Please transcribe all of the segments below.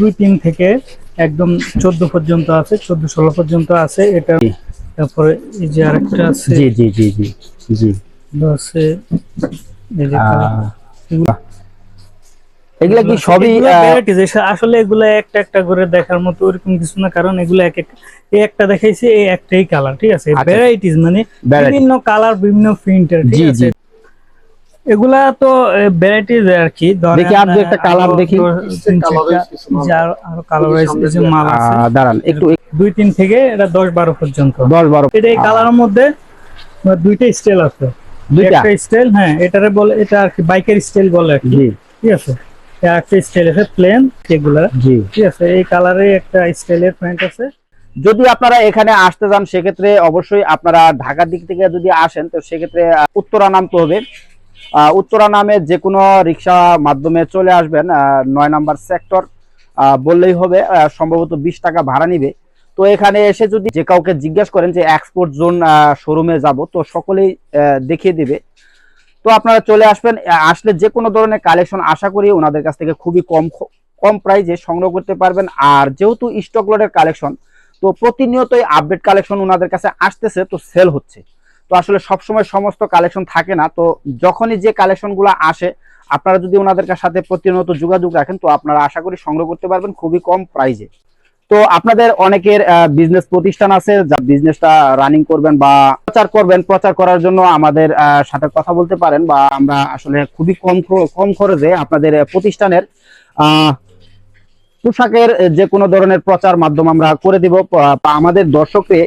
দুই তিন থেকে একদম চোদ্দ পর্যন্ত আছে চোদ্দ ষোলো পর্যন্ত আছে। এটা তারপরে এই যে আরেকটা আছে। জি জি জি জি জি। আছে এগুলো কি সবই আসলে এগুলো একটা একটা করে দেখার মতো ওরকম কিছু না কারণ এগুলো এক এক এই একটা দেখাইছি এই একটাই কালার ঠিক আছে? আচ্ছা। ভ্যারাইটিস মানে বিভিন্ন কালার বিভিন্ন প্রিন্টের ঠিক আছে। এগুলা তো ভ্যারাইটিস আর কি দেখি আর দু একটা দেখি। আরো- কালার মাল আছে। দাঁড়ান একটু দুই তিন থেকে এটা দশ বারো পর্যন্ত। দশ বারো। এটা এই কালারের মধ্যে দুইটা স্টাইল আছে। দুইটা? স্টাইল হ্যাঁ এটারে বলে এটা আর কি বাইকের স্টাইল বলে আর কি। ঠিক আছে? একটা স্টাইল আছে প্লেন এগুলা জি। ঠিক আছে? এই কালারে একটা স্টাইলের প্যান্ট আছে। যদি আপনারা এখানে আসতে চান সেক্ষেত্রে অবশ্যই আপনারা ঢাকার দিক থেকে যদি আসেন তো সেক্ষেত্রে উত্তরা নামতে হবে। উত্তরা নামে যে কোনো রিক্সা মাধ্যমে চলে আসবেন নয় নাম্বার সেক্টর বললেই হবে সম্ভবত বিশ টাকা ভাড়া নিবে। তো এখানে এসে যদি যে কাউকে জিজ্ঞেস করেন যে এক্সপোর্ট জোন শোরুমে যাব, তো সকলেই দেখিয়ে দিবে। তো আপনারা চলে আসবেন আসলে যে কোনো ধরনের কালেকশন আশা করি ওনাদের কাছ থেকে খুবই কম কম প্রাইজে সংগ্রহ করতে পারবেন। আর যেহেতু স্টক লটের কালেকশন তো প্রতিনিয়তই আপডেট কালেকশন ওনাদের কাছে আসতেছে, তো সেল হচ্ছে। তো আসলে সবসময় সমস্ত কালেকশন থাকে না। তো যখনই যে কালেকশনগুলো আসে, আপনারা যদি ওনাদের সাথে প্রতিনিয়ত যোগাযোগ রাখেন, তো আপনারা আশা করি সংগ্রহ করতে পারবেন খুবই কম প্রাইজে তো আপনাদের অনেকের বিজনেস প্রতিষ্ঠান আছে, যা বিজনেসটা রানিং করবেন বা প্রচার করবেন, প্রচার করার জন্য আমাদের সাথে কথা বলতে পারেন বা আমরা আসলে খুবই কম কম খরচে আপনাদের প্রতিষ্ঠানের পোশাকের যে কোনো ধরনের প্রচার মাধ্যম আমরা করে দিব। আমাদের দর্শককে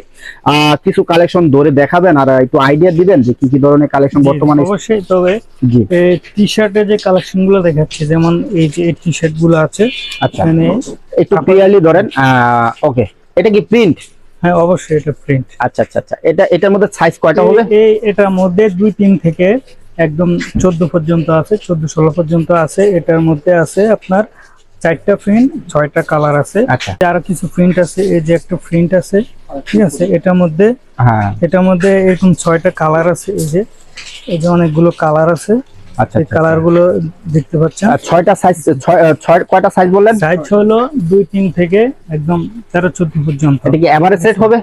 কিছু কালেকশন ধরে দেখাবেন আর একটু আইডিয়া দিবেন যে কি কি ধরনের কালেকশন বর্তমানে অবশ্যই। তবে জি। টি শার্টের যে কালেকশনগুলো দেখাচ্ছে যেমন এই যে টি শার্টগুলো আছে আচ্ছা। একটু ক্লিয়ারলি ধরেন ওকে এটা কি প্রিন্ট হ্যাঁ অবশ্যই এটা প্রিন্ট আচ্ছা আচ্ছা আচ্ছা। এটা এটার মধ্যে সাইজ কয়টা হবে? এই এটার মধ্যে দুই তিন থেকে একদম চোদ্দ পর্যন্ত আছে চোদ্দ ষোলো পর্যন্ত আছে। এটার মধ্যে আছে আপনার চারটা প্রিন্ট ছয়টা কালার আছে। আচ্ছা। আরও কিছু প্রিন্ট আছে এই যে একটা প্রিন্ট আছে ঠিক আছে? এটার মধ্যে হ্যাঁ। এটার মধ্যে এরকম ছয়টা কালার আছে এই যে এই যে অনেকগুলো কালার আছে। আচ্ছা এই আচ্ছা, কালারগুলো দেখতে পাচ্ছেন? ছয়টা সাইজ ছয় কয়টা সাইজ বললেন? সাইজ হলো দুই তিন থেকে একদম তেরো চোদ্দ পর্যন্ত। এটা কি এভারেজ হবে?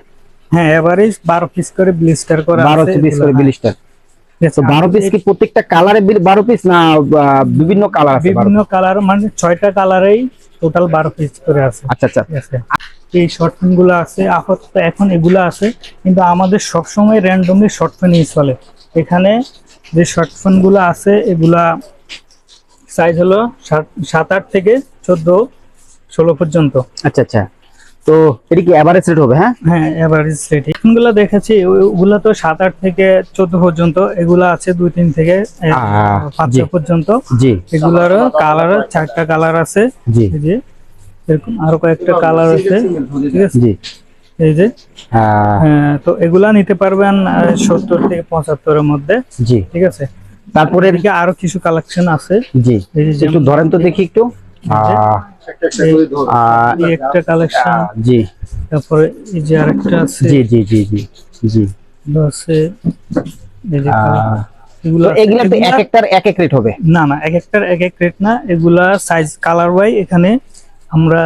হ্যাঁ এভারেজ বারো পিস করে ব্লিস্টার করা বারো পিস করে তো বারো পিস কি প্রত্যেকটা কালারে বারো পিস না বিভিন্ন কালার আছে বিভিন্ন কালার মানে ছয়টা কালারেই টোটাল বারো পিস করে আছে। আচ্ছা আচ্ছা। এই শর্টগুলো আছে আপাতত এখন এগুলো আছে কিন্তু আমাদের সবসময় র্যান্ডমলি শর্ট পেন ইউজ চলে। এখানে যে শর্ট পেনগুলো আছে এগুলা সাইজ হলো সাত আট থেকে চোদ্দ ষোলো পর্যন্ত। আচ্ছা আচ্ছা। তো এটা কি এভারেজ রেট হবে হ্যাঁ? হ্যাঁ এভারেজ রেট এগুলো দেখেছি ওগুলা তো সাত আট থেকে চোদ্দ পর্যন্ত এগুলা আছে দুই তিন থেকে জি। পর্যন্ত। জি। এগুলার কালার চারটা কালার আছে। জি। যে এরকম আরও কয়েকটা কালার আছে। ঠিক আছে? জি। এই যে হ্যাঁ, তো এগুলা নিতে পারবেন সত্তর থেকে পঁচাত্তরের মধ্যে। জি। ঠিক আছে? তারপরে এদিকে আরও কিছু কালেকশন আছে। জি। একটু ধরেন তো দেখি একটু। আহ, একটা কালেকশন জি। তারপরে এই যে আরেকটা আছে জি জি জি জি জি। আছে এই যে আহ, এগুলো তো এগুলা এক একটার এক এক রেট হবে? না না এক একটার এক এক রেট না এগুলা সাইজ কালার ওয়াই এখানে আমরা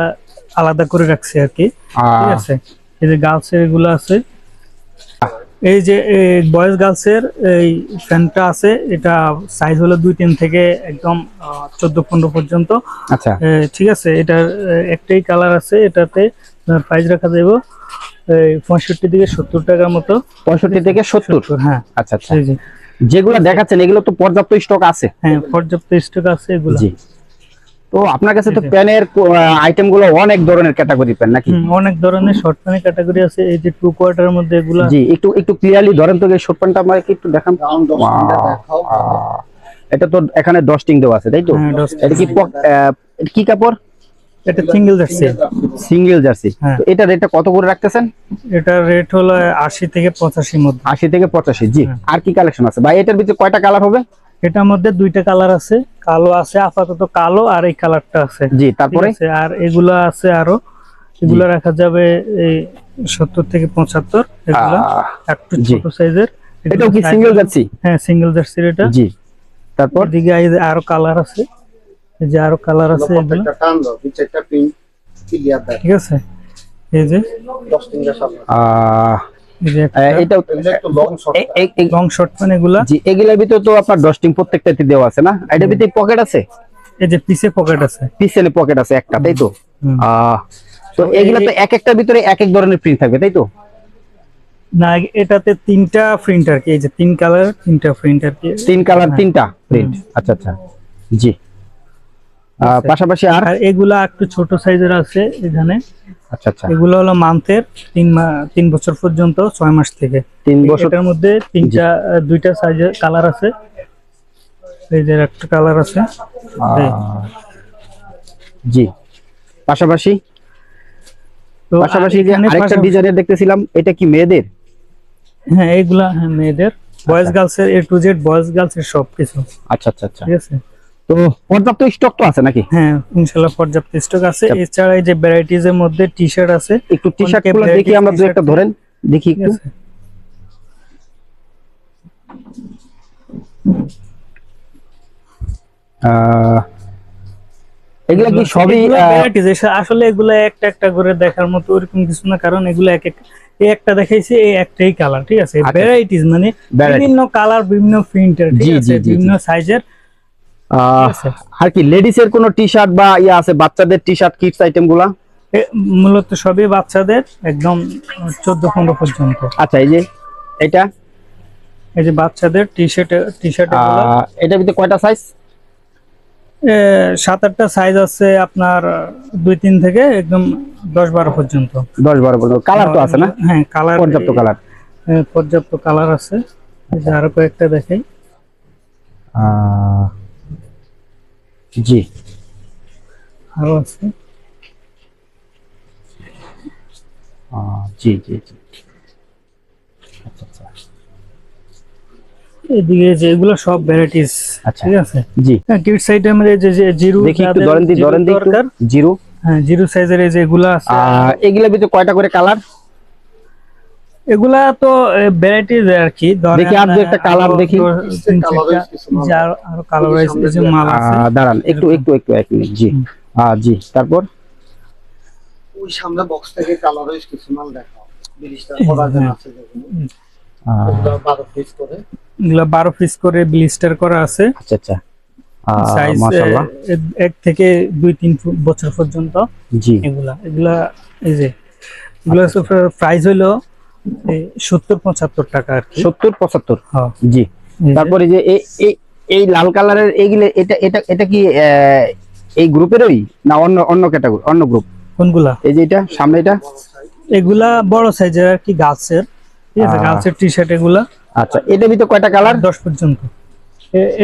আলাদা করে রাখছি আর কি। ঠিক আছে? এই যে গার্লসের এগুলো আছে এই যে বয়েজ গার্লসের এই ফ্যানটা আছে এটা সাইজ হলো দুই তিন থেকে একদম চোদ্দ পনেরো পর্যন্ত। আচ্ছা। ঠিক আছে এটার একটাই কালার আছে এটাতে প্রাইস রাখা যাব পঁয়ষট্টি থেকে সত্তর টাকার মতো। পঁয়ষট্টি থেকে সত্তর? হ্যাঁ। আচ্ছা আচ্ছা। যেগুলো দেখাচ্ছেন এগুলো তো পর্যাপ্ত স্টক আছে। হ্যাঁ পর্যাপ্ত স্টক আছে এগুলো। তো আপনার কাছে তো। প্যানের আইটেমগুলো অনেক ধরনের ক্যাটাগরি প্যান নাকি? অনেক ধরনের শর্ট প্যান্ট ক্যাটাগরি আছে এই যে টু কোয়ার্টার মধ্যে এগুলো। জি একটু একটু ক্লিয়ারলি ধরেন তো শর্ট প্যান্টটা আমাকে একটু দেখান। এটা তো এখানে ডস্টিং দেওয়া আছে তাই তো? হ্যাঁ, এটা কি এটা কি কাপড়? এটা সিঙ্গেল যাচ্ছে সিঙ্গেল জার্সি। তো এটা রেটটা কত করে রাখতেছেন? এটার রেট হলো আশি থেকে পঁচাশির মধ্যে। আশি থেকে পঁচাশি জি। হ্যাঁ। আর কি কালেকশন আছে? ভাই এটার ভিতরে কয়টা কালার হবে? এটার মধ্যে দুইটা কালার আছে কালো আছে আপাতত কালো আর এই কালারটা আছে। জি তারপরে? আর এগুলা আছে আরও। এগুলা রাখা যাবে এই সত্তর থেকে পঁচাত্তর এগুলা একটু ছোট সাইজের এটাও কি সিঙ্গেল জার্সি হ্যাঁ সিঙ্গেল জার্সির এটা। জি তারপর? যে আরও কালার আছে। এই যে আরও কালার আছে এগুলো। টান দাও দু চারটা পিন ক্লিয়ার দেয়। ঠিক আছে? এই যে। দশ তিনটার সামনে আহ, এই যে এটা এগুলো একটু লং শর্ট এ- এ- এ- লং শর্ট প্যান এগুলা? জি এগুলোর ভিতরে তো আপনার ডস্টিং প্রত্যেকটাতে দেওয়া আছে না? এটার ভিতরে পকেট আছে? এই যে পিছে পকেট আছে। পিছনে পকেট আছে একটা তাই তো? তো এগুলা তো এক একটার ভিতরে এক এক ধরনের প্রিন্ট থাকবে তাই তো? না এটাতে তিনটা প্রিন্ট আর কি এই যে তিন কালার তিনটা প্রিন্ট আর কি। তিন কালার তিনটা প্রিন্ট আচ্ছা আচ্ছা। জি। আহ, পাশাপাশি আর? আর এগুলা একটু ছোট সাইজের আছে এখানে। আচ্ছা আচ্ছা। এগুলো হলো মান্থের তিন তিন বছর পর্যন্ত ছয় মাস থেকে। তিন বছর এটার মধ্যে তিনটা দুইটা সাইজের কালার আছে। এই যে একটা কালার আছে। জি। পাশাপাশি? তো পাশাপাশি যে আরেকটা ডিজাইনের দেখতেছিলাম এটা কি মেয়েদের? হ্যাঁ এগুলা হ্যাঁ মেয়েদের। বয়েজ গার্লস এর A to Z boys girls এর সব কিছু আচ্ছা আচ্ছা আচ্ছা। ঠিক আছে? তো পর্যাপ্ত স্টক তো আছে নাকি? হ্যাঁ ইনশাল্লাহ পর্যাপ্ত স্টক আছে। আচ্ছা। এছাড়া এই যে ভ্যারাইটিজ এর মধ্যে টি শার্ট আছে। একটু টি শার্টগুলো দেখি আমরা দু t-shirt একটা ধরেন দেখি একটু। এগুলা কি সবই এসা- আসলে এগুলা একটা একটা করে দেখার মতো ওরকম কিছু না কারণ এগুলো এক এক এই একটা দেখাইছি এই একটাই কালার ঠিক আছে? আচ্ছা। ভ্যারাইটিস মানে বিভিন্ন কালার বিভিন্ন প্রিন্টের ঠিক আছে? বিভিন্ন সাইজের। আর কি লেডিস এর কোনো টি শার্ট বা ইয়া আছে? বাচ্চাদের টি শার্ট কিডস আইটেমগুলা মূলত সবই বাচ্চাদের একদম চোদ্দ পনেরো পর্যন্ত। আচ্ছা এই যে এটা? এই যে বাচ্চাদের টি শার্ট টি শার্ট আহ, এটার ভিতরে কয়টা সাইজ সাত আটটা সাইজ আছে আপনার দুই তিন থেকে একদম দশ বারো পর্যন্ত। দশ বারো পর্যন্ত। কালার তো আছে না? হ্যাঁ কালার পর্যাপ্ত কালার পর্যাপ্ত কালার আছে। আরও কয়েকটা দেখাই। জি। আরও আছে? জি জি জি। আচ্ছা আচ্ছা। এদিকে যে এগুলো সব ভ্যারাইটিস আচ্ছা। ঠিক আছে? জি। হ্যাঁ কিডস আইটেমের যে যে জিরো দেখি একটু ধরেন দি ধরেন দি জিরো। হ্যাঁ জিরো সাইজের এই যে এগুলা আছে। ভিতরে কয়টা করে কালার এগুলা তো ভ্যারাইটিজ আর কি দেখি আর একটা আরও দেখি। দশ- তিন চারটা, Colourize মাল। যে আরো- কিছু মাল আছে। দাঁড়ান একটু একটু একটু এক মিনিট জি। আহ, জি তারপর? ওই সামনে বক্স থেকে কালার কিছু মাল দেখাও। করাজন আছে যেগুলো পিস করে। এগুলা বারো পিস করে ব্লিস্টার করা আছে। আচ্ছা আচ্ছা। মাশাআল্লাহ। এক থেকে দুই তিন বছর পর্যন্ত। জি। এগুলা এগুলা এই যে এগুলা প্রাইস হইল সত্তর পঁচাত্তর টাকা আর সত্তর পঁচাত্তর? হ্যাঁ, জি। তারপরে যে এই লাল কালারের এইগুলো এটা এটা এটা কি এই গ্রুপেরই? না অন্য অন্য ক্যাটাগরি অন্য গ্রুপ? কোনগুলা? এই যে এটা সামনে এটা? এগুলা বড় সাইজের আর কি গার্লসের ঠিক আছে। গার্লসের টি শার্ট এগুলা। আচ্ছা এটার ভিতরে কয়টা কালার? দশ পর্যন্ত।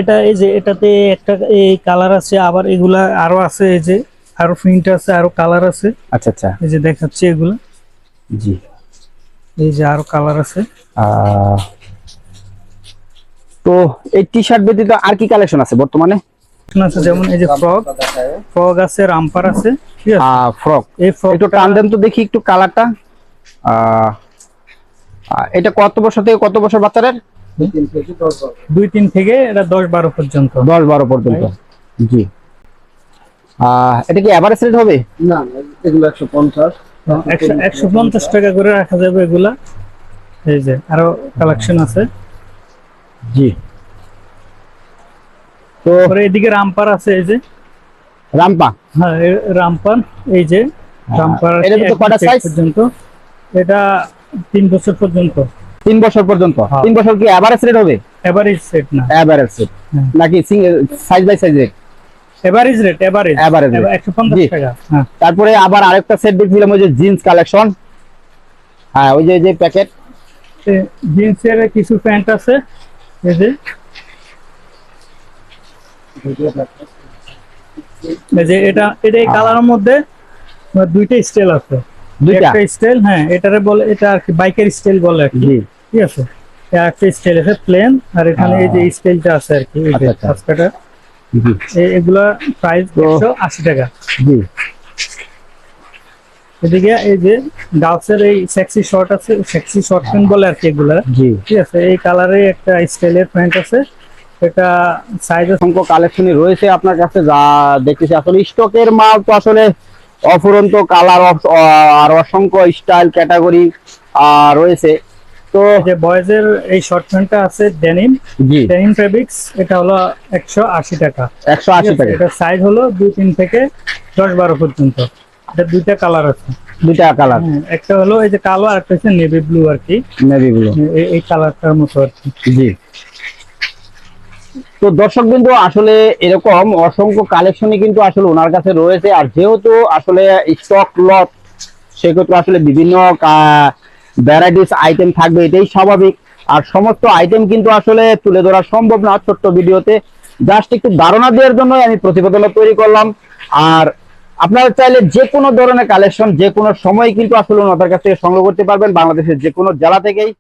এটা এই যে এটাতে একটা এই কালার আছে আবার এগুলা আরও আছে এই যে আরও প্রিন্ট আছে আরও কালার আছে। আচ্ছা আচ্ছা। এই যে দেখাচ্ছি এগুলা। জি। এই যে আরও কালার আছে। তো এই টি শার্ট ব্যতীত আর কি কালেকশন আছে বর্তমানে? আছে যেমন এই যে ফ্রক ফ্রক আছে রামপার আছে ফ্রক এই ফ্রক একটু টান দেন তো দেখি একটু কালারটা এটা কত বছর থেকে কত বছর বাচ্চাদের? দুই তিন থেকে এটা দশ বারো পর্যন্ত। দশ বারো পর্যন্ত। জি। আহ, এটা কি অ্যাভারেজ রেট হবে? না না, এগুলো একশো পঞ্চাশ। একশো পঞ্চাশ টাকা করে রাখা যাবে এগুলা। এই যে আরও কালেকশন আছে। জি। তো পরে এদিকে রামপার আছে এই যে। রামপা? হ্যাঁ এই রামপার এই যে। রামপার এটা তো কটা size? পর্যন্ত। এটা তিন বছর পর্যন্ত। তিন বছর পর্যন্ত? হ্যাঁ। তিন বছর কি অ্যাভারেজ রেট হবে? এভারেজ সেট না। রেট হ্যাঁ। নাকি size by size rate average rate average Average rate। একশো পঞ্চাশ জি। টাকা হ্যাঁ। তারপরে আবার আরেকটা সেট দেখছিলাম ওই যে জিন্স কালেকশন হ্যাঁ ওই যে যে প্যাকেট জিন্সের কিছু প্যান্ট আছে এই যে। এই যে এটা এটা এই কালারের মধ্যে তোমার দুইটা স্টাইল আছে। দুইটা? একটা স্টাইল হ্যাঁ এটারে বলে এটা আর কি বাইকের স্টাইল বলে আর কি। ঠিক আছে? একটা স্টাইল আছে প্লেন আর এখানে এই যে স্টাইলটা আছে আর কি এই যে সাজকাটা জি এ- এগুলা প্রাইস একশো আশি টাকা। জি। এদিকে এই যে গার্লসের এই সেক্সি শর্ট আছে সেক্সি শর্ট প্যান্ট বলে আর কি এগুলা। জি। ঠিক আছে এই কালারে একটা স্টাইলের প্যান্ট আছে। এটা সাইজ অসংখ্য কালেকশনই রয়েছে আপনার কাছে যা দেখতেছি। আসলে স্টকের মাল তো আসলে অফুরন্ত কালার আর অসংখ্য স্টাইল ক্যাটাগরি রয়েছে। তো এই যে বয়েজের এই শর্ট প্যান্টটা আছে ডেনিম জি। ডেনিম ফেব্রিক্স এটা হলো একশো আশি টাকা। একশো আশি টাকা। এটা সাইজ হলো দুই তিন থেকে দশ বারো পর্যন্ত। এটা দুইটা কালার আছে। দুইটা কালার একটা হলো এই যে কালো আর একটা হচ্ছে নেভি ব্লু আর কি। নেভি এই- এই কালারটার মতো আর কি। জি। তো দর্শক বিন্দু আসলে এরকম অসংখ্য কালেকশনই কিন্তু আসলে ওনার কাছে রয়েছে। আর যেহেতু আসলে স্টক লট সেক্ষেত্রে আসলে বিভিন্ন ভ্যারাইটিস আইটেম থাকবে, এটাই স্বাভাবিক। আর সমস্ত আইটেম কিন্তু আসলে তুলে ধরা সম্ভব না ছোট্ট ভিডিওতে। জাস্ট একটু ধারণা দেওয়ার জন্য আমি প্রতিবেদন তৈরি করলাম। আর আপনারা চাইলে যে কোনো ধরনের কালেকশন যে কোনো সময় কিন্তু আসলে ওনাদের কাছ থেকে সংগ্রহ করতে পারবেন বাংলাদেশের যে কোনো জেলা থেকেই।